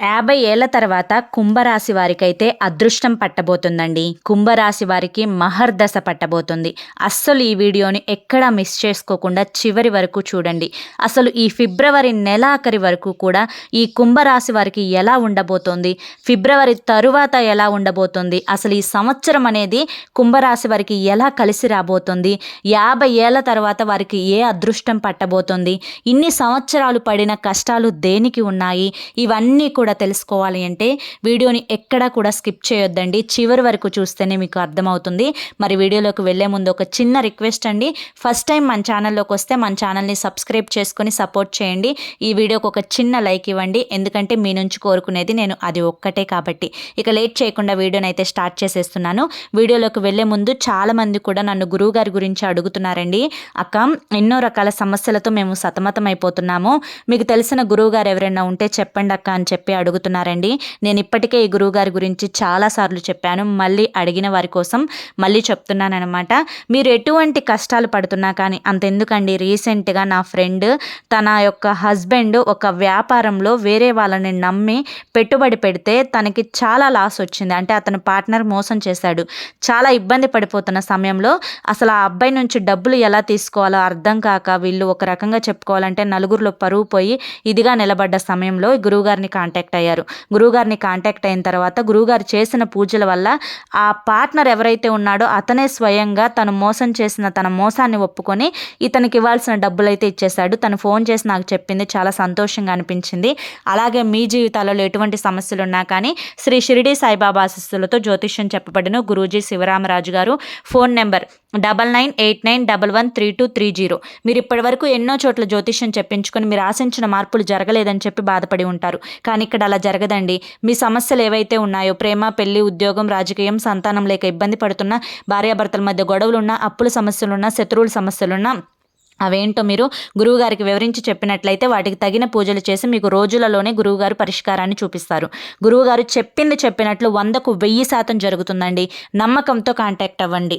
యాభై ఏళ్ళ తర్వాత కుంభరాశి వారికైతే అదృష్టం పట్టబోతుందండి. కుంభరాశి వారికి మహర్దశ పట్టబోతుంది. అస్సలు ఈ వీడియోని ఎక్కడా మిస్ చేసుకోకుండా చివరి వరకు చూడండి. అసలు ఈ ఫిబ్రవరి నెలాఖరి వరకు కూడా ఈ కుంభరాశి వారికి ఎలా ఉండబోతోంది? ఫిబ్రవరి తరువాత ఎలా ఉండబోతుంది? అసలు ఈ సంవత్సరం అనేది కుంభరాశి వారికి ఎలా కలిసి రాబోతుంది? యాభై ఏళ్ళ తర్వాత వారికి ఏ అదృష్టం పట్టబోతుంది? ఇన్ని సంవత్సరాలు పడిన కష్టాలు దేనికి ఉన్నాయి? ఇవన్నీ కూడా తెలుసుకోవాలి అంటే వీడియోని ఎక్కడా కూడా స్కిప్ చేయొద్దండి. చివరి వరకు చూస్తేనే మీకు అర్థమవుతుంది. మరి వీడియోలోకి వెళ్ళే ముందు ఒక చిన్న రిక్వెస్ట్ అండి. ఫస్ట్ టైం మన ఛానల్లోకి వస్తే మన ఛానల్ని సబ్స్క్రైబ్ చేసుకొని సపోర్ట్ చేయండి. ఈ వీడియోకి ఒక చిన్న లైక్ ఇవ్వండి. ఎందుకంటే మీ నుంచి కోరుకునేది నేను అది ఒక్కటే కాబట్టి. ఇక లేట్ చేయకుండా వీడియోని అయితే స్టార్ట్ చేసేస్తున్నాను. వీడియోలోకి వెళ్ళే ముందు చాలామంది కూడా నన్ను గురువుగారి గురించి అడుగుతున్నారండి. అక్క ఎన్నో రకాల సమస్యలతో మేము సతమతం అయిపోతున్నాము మీకు తెలిసిన గురువుగారు ఎవరైనా ఉంటే చెప్పండి అక్క అని చెప్పి అడుగుతున్నారండి. నేను ఇప్పటికే ఈ గురువుగారి గురించి చాలాసార్లు చెప్పాను. మళ్ళీ అడిగిన వారి కోసం మళ్ళీ చెప్తున్నానమాట మీరు ఎటువంటి కష్టాలు పడుతున్నా కానీ అంతెందుకండి. రీసెంట్గా నా ఫ్రెండ్ తన యొక్క హస్బెండ్ ఒక వ్యాపారంలో వేరే వాళ్ళని నమ్మి పెట్టుబడి పెడితే తనకి చాలా లాస్ వచ్చింది. అంటే అతని పార్ట్నర్ మోసం చేశాడు. చాలా ఇబ్బంది పడిపోతున్న సమయంలో అసలు ఆ అబ్బాయి నుంచి డబ్బులు ఎలా తీసుకోవాలో అర్థం కాక వీళ్ళు ఒక రకంగా చెప్పుకోవాలంటే నలుగురిలో పరువు పోయి ఇదిగా నిలబడ్డ సమయంలో గురువుగారిని కాంటాక్ట్ అయ్యారు. గురువుగారిని కాంటాక్ట్ అయిన తర్వాత గురువుగారు చేసిన పూజల వల్ల ఆ పార్ట్నర్ ఎవరైతే ఉన్నాడో అతనే స్వయంగా తను మోసం చేసిన తన మోసాన్ని ఒప్పుకొని ఇతనికి ఇవ్వాల్సిన డబ్బులు అయితే ఇచ్చేశాడు. తను ఫోన్ చేసి నాకు చెప్పింది చాలా సంతోషంగా అనిపించింది. అలాగే మీ జీవితాలలో ఎటువంటి సమస్యలు ఉన్నా కానీ శ్రీ షిరిడి సాయిబాబా ఆశస్సులతో జ్యోతిష్యం చెప్పబడిన Guruji Sivaramaraju garu phone number double nine eight nine double one three two three zero. మీరు ఇప్పటివరకు ఎన్నో చోట్ల జ్యోతిష్యం చెప్పించుకొని మీరు ఆశించిన మార్పులు జరగలేదని చెప్పి బాధపడి ఉంటారు. కానీ ఇక్కడ అలా జరగదండి. మీ సమస్యలు ఏవైతే ఉన్నాయో ప్రేమ పెళ్ళి ఉద్యోగం రాజకీయం సంతానం లేక ఇబ్బంది పడుతున్న భార్యాభర్తల మధ్య గొడవలున్నా అప్పుల సమస్యలున్నా శత్రువుల సమస్యలున్నా అవేంటో మీరు గురువుగారికి వివరించి చెప్పినట్లయితే వాటికి తగిన పూజలు చేసి మీకు రోజులలోనే గురువుగారు పరిష్కారాన్ని చూపిస్తారు. గురువుగారు చెప్పింది చెప్పినట్లు వందకు వెయ్యి శాతం జరుగుతుందండి. నమ్మకంతో కాంటాక్ట్ అవ్వండి.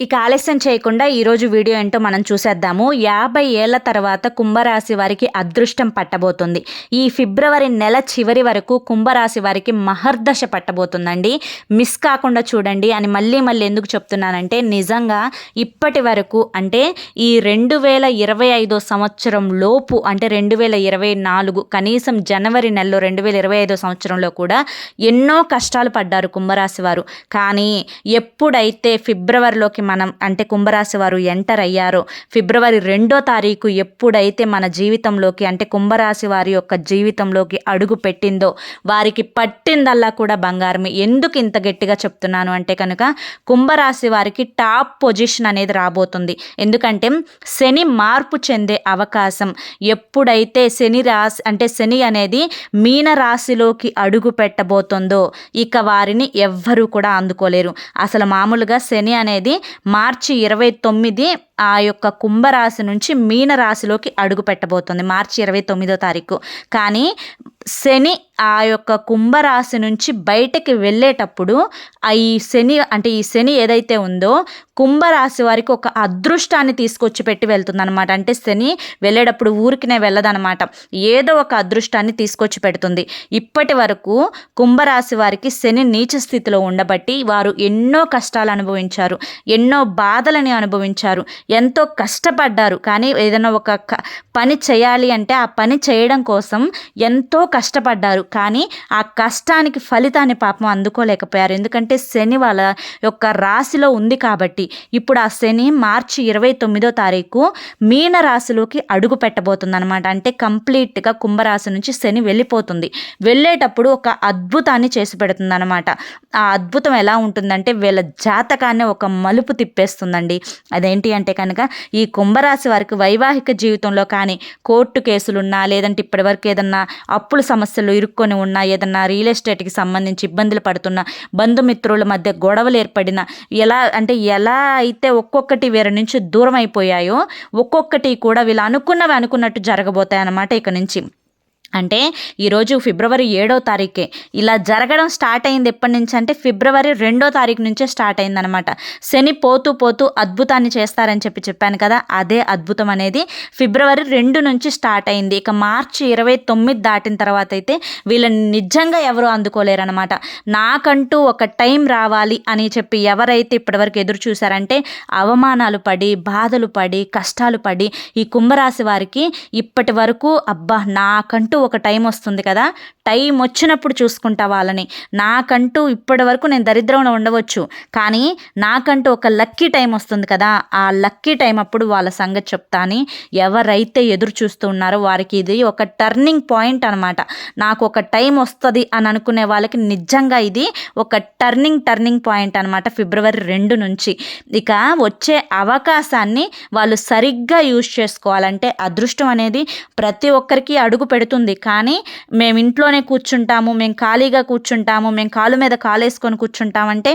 ఇక ఆలస్యం చేయకుండా ఈరోజు వీడియో ఏంటో మనం చూసేద్దాము. యాభై ఏళ్ళ తర్వాత కుంభరాశి వారికి అదృష్టం పట్టబోతుంది. ఈ ఫిబ్రవరి నెల చివరి వరకు కుంభరాశి వారికి మహర్దశ పట్టబోతుందండి. మిస్ కాకుండా చూడండి. అని మళ్ళీ మళ్ళీ ఎందుకు చెప్తున్నానంటే నిజంగా ఇప్పటి వరకు అంటే ఈ రెండు వేల ఇరవై ఐదో సంవత్సరం లోపు అంటే రెండు వేల ఇరవై నాలుగు కనీసం జనవరి నెలలో రెండు వేల ఇరవై ఐదో సంవత్సరంలో కూడా ఎన్నో కష్టాలు పడ్డారు కుంభరాశి వారు. కానీ ఎప్పుడైతే ఫిబ్రవరిలోకి మనం అంటే కుంభరాశి వారు ఎంటర్ అయ్యారో ఫిబ్రవరి రెండో తారీఖు ఎప్పుడైతే మన జీవితంలోకి అంటే కుంభరాశి వారి యొక్క జీవితంలోకి అడుగు పెట్టిందో వారికి పట్టిందల్లా కూడా బంగారమే. ఎందుకు ఇంత గట్టిగా చెప్తున్నాను అంటే కనుక కుంభరాశి వారికి టాప్ పొజిషన్ అనేది రాబోతుంది. ఎందుకంటే శని మార్పు చెందే అవకాశం. ఎప్పుడైతే శని రాశి అంటే శని అనేది మీన రాశిలోకి అడుగు పెట్టబోతుందో ఇక వారిని ఎవ్వరూ కూడా అందుకోలేరు. అసలు మామూలుగా శని అనేది మార్చి ఇరవై తొమ్మిది ఆ యొక్క కుంభరాశి నుంచి మీనరాశిలోకి అడుగు పెట్టబోతుంది మార్చి ఇరవై తొమ్మిదో తారీఖు. కానీ శని ఆ యొక్క కుంభరాశి నుంచి బయటకి వెళ్ళేటప్పుడు ఆ ఈ శని అంటే ఈ శని ఏదైతే ఉందో కుంభరాశి వారికి ఒక అదృష్టాన్ని తీసుకొచ్చి పెట్టి వెళ్తుందనమాట అంటే శని వెళ్ళేటప్పుడు ఊరికినే వెళ్ళదనమాట ఏదో ఒక అదృష్టాన్ని తీసుకొచ్చి పెడుతుంది. ఇప్పటి వరకు కుంభరాశి వారికి శని నీచ స్థితిలో ఉండబట్టి వారు ఎన్నో కష్టాలు అనుభవించారు. ఎన్నో బాధలని అనుభవించారు. ఎంతో కష్టపడ్డారు. కానీ ఏదైనా ఒక పని చేయాలి అంటే ఆ పని చేయడం కోసం ఎంతో కష్టపడ్డారు. కానీ ఆ కష్టానికి ఫలితాన్ని పాపం అందుకోలేకపోయారు. ఎందుకంటే శని వాళ్ళ యొక్క రాశిలో ఉంది కాబట్టి ఇప్పుడు ఆ శని మార్చి ఇరవై తొమ్మిదో తారీఖు మీన రాశిలోకి అడుగు పెట్టబోతుంది అనమాట అంటే కంప్లీట్గా కుంభరాశి నుంచి శని వెళ్ళిపోతుంది. వెళ్ళేటప్పుడు ఒక అద్భుతాన్ని చేసి పెడుతుంది అనమాట ఆ అద్భుతం ఎలా ఉంటుందంటే వీళ్ళ జాతకాన్ని ఒక మలుపు తిప్పేస్తుందండి. అదేంటి అంటే కనుక ఈ కుంభరాశి వారికి వైవాహిక జీవితంలో కానీ కోర్టు కేసులున్నా లేదంటే ఇప్పటివరకు ఏదన్నా అప్పుల సమస్యలు ఇరుక్కొని ఉన్నా ఏదన్నా రియల్ ఎస్టేట్కి సంబంధించి ఇబ్బందులు పడుతున్న బంధుమిత్రుల మధ్య గొడవలు ఏర్పడిన ఎలా అంటే ఎలా అయితే ఒక్కొక్కటి వీరి నుంచి దూరం అయిపోయాయో ఒక్కొక్కటి కూడా వీళ్ళు అనుకున్నవి అనుకున్నట్టు జరగబోతాయి అన్నమాట ఇక నుంచి. అంటే ఈరోజు ఫిబ్రవరి ఏడో తారీఖే. ఇలా జరగడం స్టార్ట్ అయింది ఎప్పటి నుంచి అంటే ఫిబ్రవరి రెండో తారీఖు నుంచే స్టార్ట్ అయిందనమాట శని పోతూ పోతూ అద్భుతాన్ని చేస్తారని చెప్పి చెప్పాను కదా అదే అద్భుతం అనేది ఫిబ్రవరి రెండు నుంచి స్టార్ట్ అయింది. ఇక మార్చి ఇరవై తొమ్మిది దాటిన తర్వాత అయితే వీళ్ళని నిజంగా ఎవరు అందుకోలేరనమాట నాకంటూ ఒక టైం రావాలి అని చెప్పి ఎవరైతే ఇప్పటివరకు ఎదురు చూశారంటే అవమానాలు పడి బాధలు పడి కష్టాలు పడి ఈ కుంభరాశి వారికి ఇప్పటి వరకు అబ్బా నాకంటూ ఒక టైం వస్తుంది కదా టైం వచ్చినప్పుడు చూసుకుంటా వాళ్ళని. నాకంటూ ఇప్పటి వరకు నేను దరిద్రంలో ఉండవచ్చు కానీ నాకంటూ ఒక లక్కీ టైం వస్తుంది కదా ఆ లక్కీ టైం అప్పుడు వాళ్ళ సంగతి చెప్తా అని ఎవరైతే ఎదురు చూస్తూ ఉన్నారో వారికి ఇది ఒక టర్నింగ్ పాయింట్ అనమాట నాకు ఒక టైం వస్తుంది అని అనుకునే వాళ్ళకి నిజంగా ఇది ఒక టర్నింగ్ టర్నింగ్ పాయింట్ అనమాట ఫిబ్రవరి రెండు నుంచి. ఇక వచ్చే అవకాశాన్ని వాళ్ళు సరిగ్గా యూజ్ చేసుకోవాలంటే అదృష్టం అనేది ప్రతి ఒక్కరికి అడుగు పెడుతుంది. కానీ మేము ఇంట్లోనే కూర్చుంటాము మేము ఖాళీగా కూర్చుంటాము మేము కాలు మీద కాలేసుకొని కూర్చుంటామంటే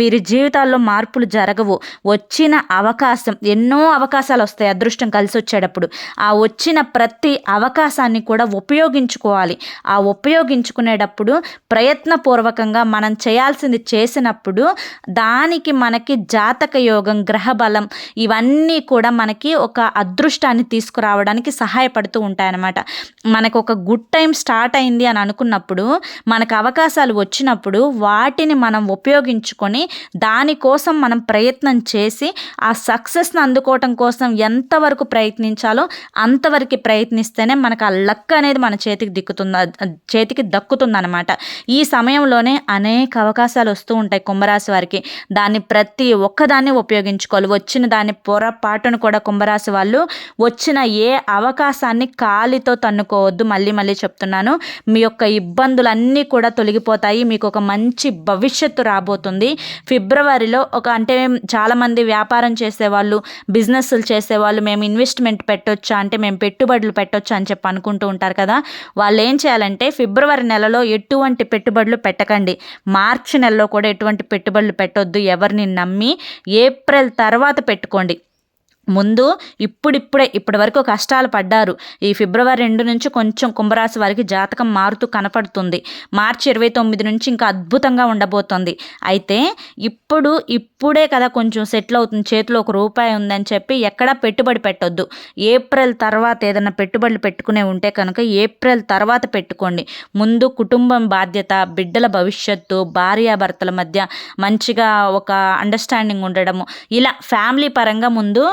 వీరి జీవితాల్లో మార్పులు జరగవు. వచ్చిన అవకాశం ఎన్నో అవకాశాలు వస్తాయి అదృష్టం కలిసి వచ్చేటప్పుడు. ఆ వచ్చిన ప్రతి అవకాశాన్ని కూడా ఉపయోగించుకోవాలి. ఆ ఉపయోగించుకునేటప్పుడు ప్రయత్నపూర్వకంగా మనం చేయాల్సింది చేసినప్పుడు దానికి మనకి జాతక యోగం గ్రహ బలం ఇవన్నీ కూడా మనకి ఒక అదృష్టాన్ని తీసుకురావడానికి సహాయపడుతూ ఉంటాయన్నమాట. మనకు ఒక గుడ్ టైం స్టార్ట్ అయింది అని అనుకున్నప్పుడు మనకు అవకాశాలు వచ్చినప్పుడు వాటిని మనం ఉపయోగించుకొని దానికోసం మనం ప్రయత్నం చేసి ఆ సక్సెస్ని అందుకోవటం కోసం ఎంతవరకు ప్రయత్నించాలో అంతవరకు ప్రయత్నిస్తేనే మనకు ఆ లక్ అనేది మన చేతికి దిక్కుతుంది చేతికి దక్కుతుందనమాట ఈ సమయంలోనే అనేక అవకాశాలు వస్తూ ఉంటాయి కుంభరాశి వారికి. దాన్ని ప్రతి ఒక్కదాన్ని ఉపయోగించుకోవాలి. వచ్చిన దాని పొరపాటును కూడా కుంభరాశి వాళ్ళు వచ్చిన ఏ అవకాశాన్ని కాలితో తన్నుకోవద్దు. మళ్ళీ మళ్ళీ చెప్తున్నాను. మీ యొక్క ఇబ్బందులన్నీ కూడా తొలగిపోతాయి. మీకు ఒక మంచి భవిష్యత్తు రాబోతుంది. ఫిబ్రవరిలో ఒక అంటే చాలామంది వ్యాపారం చేసేవాళ్ళు బిజినెస్లు చేసేవాళ్ళు మేము ఇన్వెస్ట్మెంట్ పెట్టొచ్చా అంటే మేము పెట్టుబడులు పెట్టొచ్చా అని చెప్పి అనుకుంటూ ఉంటారు కదా. వాళ్ళు ఏం చేయాలంటే ఫిబ్రవరి నెలలో ఎటువంటి పెట్టుబడులు పెట్టకండి. మార్చి నెలలో కూడా ఎటువంటి పెట్టుబడులు పెట్టొద్దు. ఎవరిని నమ్మి ఏప్రిల్ తర్వాత పెట్టుకోండి. ముందు ఇప్పుడిప్పుడే ఇప్పటి వరకు కష్టాలు పడ్డారు. ఈ ఫిబ్రవరి రెండు నుంచి కొంచెం కుంభరాశి వారికి జాతకం మారుతూ కనపడుతుంది. మార్చి ఇరవై తొమ్మిది నుంచి ఇంకా అద్భుతంగా ఉండబోతుంది. అయితే ఇప్పుడు ఇప్పుడే కదా కొంచెం సెటిల్ అవుతుంది. చేతిలో ఒక రూపాయి ఉందని చెప్పి ఎక్కడా పెట్టుబడి పెట్టొద్దు. ఏప్రిల్ తర్వాత ఏదైనా పెట్టుబడులు పెట్టుకునే ఉంటే కనుక ఏప్రిల్ తర్వాత పెట్టుకోండి. ముందు కుటుంబం బాధ్యత బిడ్డల భవిష్యత్తు భార్యాభర్తల మధ్య మంచిగా ఒక అండర్స్టాండింగ్ ఉండడము. ఇలా ఫ్యామిలీ పరంగా ముందు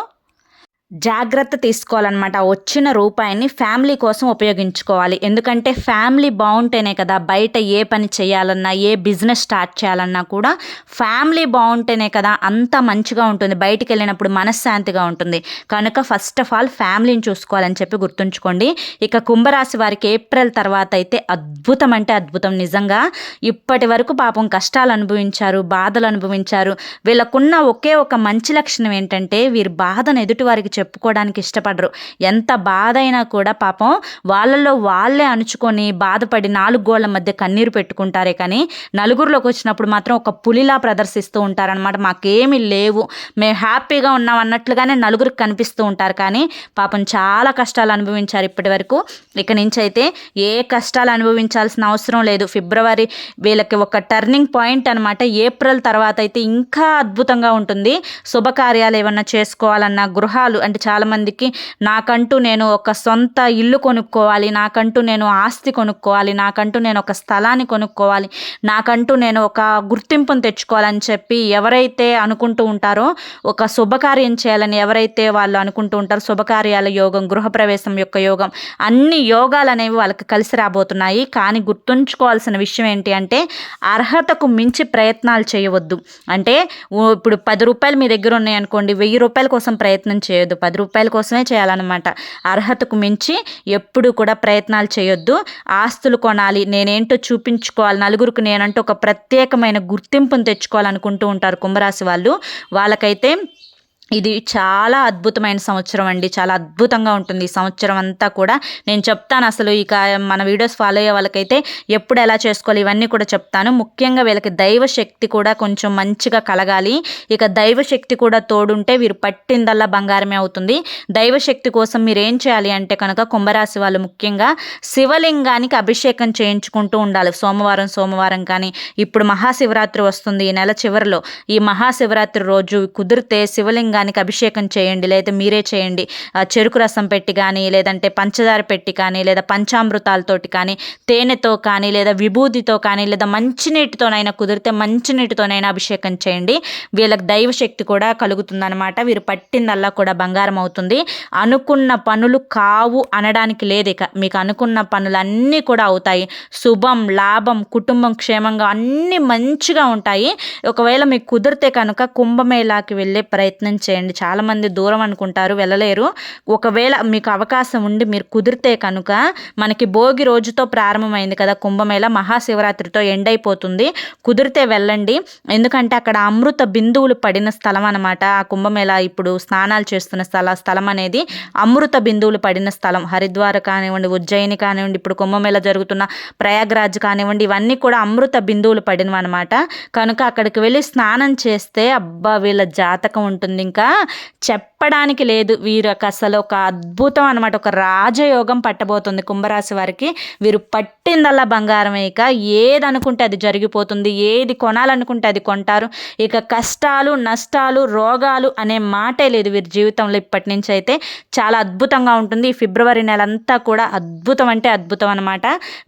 జాగ్రత్త తీసుకోవాలన్నమాట. వచ్చిన రూపాయిని ఫ్యామిలీ కోసం ఉపయోగించుకోవాలి. ఎందుకంటే ఫ్యామిలీ బాగుంటేనే కదా బయట ఏ పని చేయాలన్నా ఏ బిజినెస్ స్టార్ట్ చేయాలన్నా కూడా ఫ్యామిలీ బాగుంటేనే కదా అంత మంచిగా ఉంటుంది. బయటికి వెళ్ళినప్పుడు మనశ్శాంతిగా ఉంటుంది. కనుక ఫస్ట్ ఆఫ్ ఆల్ ఫ్యామిలీని చూసుకోవాలని చెప్పి గుర్తుంచుకోండి. ఇక కుంభరాశి వారికి ఏప్రిల్ తర్వాత అయితే అద్భుతం అంటే అద్భుతం. నిజంగా ఇప్పటి వరకు పాపం కష్టాలు అనుభవించారు బాధలు అనుభవించారు. వీళ్ళకున్న ఒకే ఒక మంచి లక్షణం ఏంటంటే వీరి బాధను ఎదుటి వారికి చెప్పుకోవడానికి ఇష్టపడరు. ఎంత బాధ అయినా కూడా పాపం వాళ్ళలో వాళ్ళే అణుచుకొని బాధపడి నాలుగు గోళ్ళ మధ్య కన్నీరు పెట్టుకుంటారే కానీ నలుగురిలోకి వచ్చినప్పుడు మాత్రం ఒక పులిలా ప్రదర్శిస్తూ ఉంటారనమాట మాకేమీ లేవు. మేము హ్యాపీగా ఉన్నాం అన్నట్లుగానే నలుగురికి కనిపిస్తూ ఉంటారు కానీ పాపం చాలా కష్టాలు అనుభవించారు ఇప్పటి వరకు ఇక నుంచి అయితే ఏ కష్టాలు అనుభవించాల్సిన అవసరం లేదు. ఫిబ్రవరి వీళ్ళకి ఒక టర్నింగ్ పాయింట్ అనమాట ఏప్రిల్ తర్వాత అయితే ఇంకా అద్భుతంగా ఉంటుంది. శుభకార్యాలు ఏమన్నా చేసుకోవాలన్నా గృహాలు అంటే చాలామందికి నాకంటూ నేను ఒక సొంత ఇల్లు కొనుక్కోవాలి నాకంటూ నేను ఆస్తి కొనుక్కోవాలి నాకంటూ నేను ఒక స్థలాన్ని కొనుక్కోవాలి నాకంటూ నేను ఒక గుర్తింపును తెచ్చుకోవాలని చెప్పి ఎవరైతే అనుకుంటూ ఉంటారో ఒక శుభకార్యం చేయాలని ఎవరైతే వాళ్ళు అనుకుంటూ ఉంటారో శుభకార్యాల యోగం గృహప్రవేశం యొక్క యోగం అన్ని యోగాలు అనేవి వాళ్ళకి కలిసి రాబోతున్నాయి. కానీ గుర్తుంచుకోవాల్సిన విషయం ఏంటి అంటే అర్హతకు మించి ప్రయత్నాలు చేయవద్దు. అంటే ఇప్పుడు పది రూపాయలు మీ దగ్గర ఉన్నాయనుకోండి వెయ్యి రూపాయల కోసం ప్రయత్నం చేయొద్దు. పది రూపాయల కోసమే చేయాలన్నమాట. అర్హతకు మించి ఎప్పుడు కూడా ప్రయత్నాలు చేయొద్దు. ఆస్తులు కొనాలి నేనేంటో చూపించుకోవాలి నలుగురికి నేనంటూ ఒక ప్రత్యేకమైన గుర్తింపును తెచ్చుకోవాలనుకుంటూ ఉంటారు కుంభరాశి వాళ్ళు. వాళ్ళకైతే ఇది చాలా అద్భుతమైన సంవత్సరం అండి. చాలా అద్భుతంగా ఉంటుంది ఈ సంవత్సరం అంతా కూడా. నేను చెప్తాను అసలు ఇక మన వీడియోస్ ఫాలో అయ్యే వాళ్ళకైతే ఎప్పుడు ఎలా చేసుకోవాలి ఇవన్నీ కూడా చెప్తాను. ముఖ్యంగా వీళ్ళకి దైవ శక్తి కూడా కొంచెం మంచిగా కలగాలి. ఇక దైవ శక్తి కూడా తోడుంటే వీరు పట్టిందల్లా బంగారమే అవుతుంది. దైవ శక్తి కోసం మీరు ఏం చేయాలి అంటే కనుక కుంభరాశి వాళ్ళు ముఖ్యంగా శివలింగానికి అభిషేకం చేయించుకుంటూ ఉండాలి. సోమవారం సోమవారం కానీ ఇప్పుడు మహాశివరాత్రి వస్తుంది ఈ నెల చివరిలో. ఈ మహాశివరాత్రి రోజు కుదిరితే దానికి అభిషేకం చేయండి లేదా మీరే చేయండి. చెరుకు రసం పెట్టి కానీ లేదంటే పంచదార పెట్టి కానీ లేదా పంచామృతాలతోటి కానీ తేనెతో కానీ లేదా విభూతితో కానీ లేదా మంచినీటితోనైనా కుదిరితే మంచినీటితోనైనా అభిషేకం చేయండి. వీళ్ళకి దైవశక్తి కూడా కలుగుతుందన్నమాట. వీరు పట్టిందల్లా కూడా బంగారం అవుతుంది. అనుకున్న పనులు కావు అనడానికి లేదు ఇక. మీకు అనుకున్న పనులన్నీ కూడా అవుతాయి. శుభం లాభం కుటుంబం క్షేమంగా అన్నీ మంచిగా ఉంటాయి. ఒకవేళ మీకు కుదిరితే కనుక కుంభమేళాకి వెళ్ళే ప్రయత్నం చేయండి. చాలామంది దూరం అనుకుంటారు వెళ్ళలేరు. ఒకవేళ మీకు అవకాశం ఉండి మీరు కుదిరితే కనుక మనకి భోగి రోజుతో ప్రారంభమైంది కదా కుంభమేళ మహాశివరాత్రితో ఎండ్ అయిపోతుంది. కుదిరితే వెళ్ళండి. ఎందుకంటే అక్కడ అమృత బిందువులు పడిన స్థలం అనమాట ఆ కుంభమేళ ఇప్పుడు స్నానాలు చేస్తున్న స్థల స్థలం అనేది అమృత బిందువులు పడిన స్థలం. హరిద్వార్ కానివ్వండి ఉజ్జయిని కానివ్వండి ఇప్పుడు కుంభమేళ జరుగుతున్న ప్రయాగ్రాజ్ కానివ్వండి ఇవన్నీ కూడా అమృత బిందువులు పడినవి అనమాట కనుక అక్కడికి వెళ్ళి స్నానం చేస్తే అబ్బా వీళ్ళ జాతకం ఉంటుంది. ఇంకా చెప్పడానికి లేదు. వీరికి అసలు ఒక అద్భుతం అనమాట ఒక రాజయోగం పట్టబోతుంది కుంభరాశి వారికి. వీరు పట్టిందల్లా బంగారం ఇక ఏది అనుకుంటే అది జరిగిపోతుంది. ఏది కొనాలనుకుంటే అది కొంటారు. ఇక కష్టాలు నష్టాలు రోగాలు అనే మాటే లేదు వీరి జీవితంలో ఇప్పటి నుంచి అయితే చాలా అద్భుతంగా ఉంటుంది. ఈ ఫిబ్రవరి నెల అంతా కూడా అద్భుతం అంటే అద్భుతం అనమాట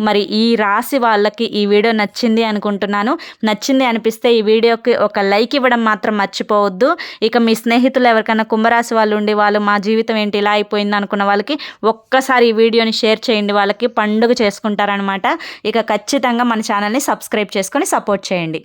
మరి ఈ రాశి వాళ్ళకి ఈ వీడియో నచ్చింది అనుకుంటున్నాను. నచ్చింది అనిపిస్తే ఈ వీడియోకి ఒక లైక్ ఇవ్వడం మాత్రం మర్చిపోవద్దు. ఇక మీ స్నేహితులు ఎవరికైనా కుంభరాశి వాళ్ళు ఉండి వాళ్ళు మా జీవితం ఏంటి ఇలా అయిపోయింది అనుకున్న వాళ్ళకి ఒక్కసారి ఈ వీడియోని షేర్ చేయండి. వాళ్ళకి పండుగ చేసుకుంటారనమాట ఇక ఖచ్చితంగా మన ఛానల్ని సబ్స్క్రైబ్ చేసుకొని సపోర్ట్ చేయండి.